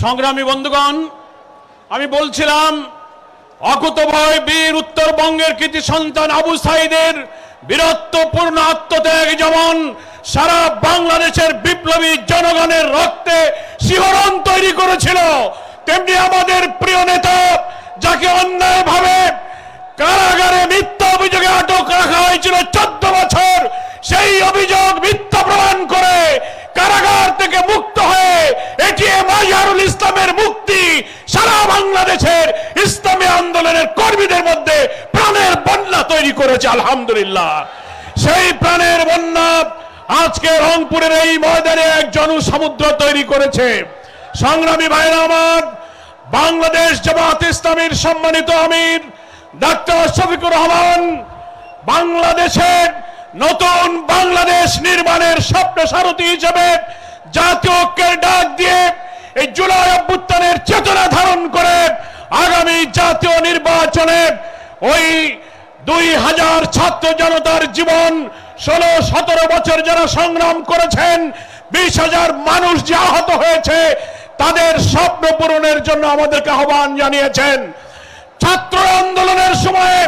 সংগ্রামী বন্ধুগণ, আমি বলছিলাম অকুতভয় বীর উত্তরবঙ্গের কৃতি সন্তান আবু সাইদের বীরত্বপূর্ণ আত্মত্যাগ যেমন সারা বাংলাদেশের বিপ্লবী জনগণের রক্তে শিহরণ তৈরি করেছিল, তেমনি আমাদের প্রিয় নেতা যাকে অন্যায়ভাবে কারাগারে মিথ্যা অভিযোগে আটক রাখা হয়েছিল চোদ্দ বছর, সেই অভিযোগ মিথ্যা প্রমাণ করে কারাগার থেকে মুক্ত হয়ে ইসলামের মুক্তি সারা বাংলাদেশের ইসলামী আন্দোলনের কর্মীদের মধ্যে প্রাণের বন্যা তৈরি করেছে, আলহামদুলিল্লাহ। সেই প্রাণের বন্যা আজকে রংপুরের এই ময়দানে এক জনসমুদ্র তৈরি করেছে। সংগ্রামী ভাইরা আমার, বাংলাদেশ জামাত ইসলামীর সম্মানিত আমির, ডাক্তার শফিকুর রহমান, বাংলাদেশের নতুন বাংলাদেশ নির্মাণের স্বপ্ন সারথী হিসেবে জাতীয় ঐক্যের ডাক দিয়ে এই জুলাই অভ্যুত্থানের চেতনা ধারণ করে আগামী জাতীয় নির্বাচনে ওই দুই হাজার ছাত্র জনতার জীবন ষোলো, সতেরো বছর যারা সংগ্রাম করেছেন, বিশ হাজার মানুষ যে আহত হয়েছে, তাদের স্বপ্ন পূরণের জন্য আমাদেরকে আহ্বান জানিয়েছেন। ছাত্র আন্দোলনের সময়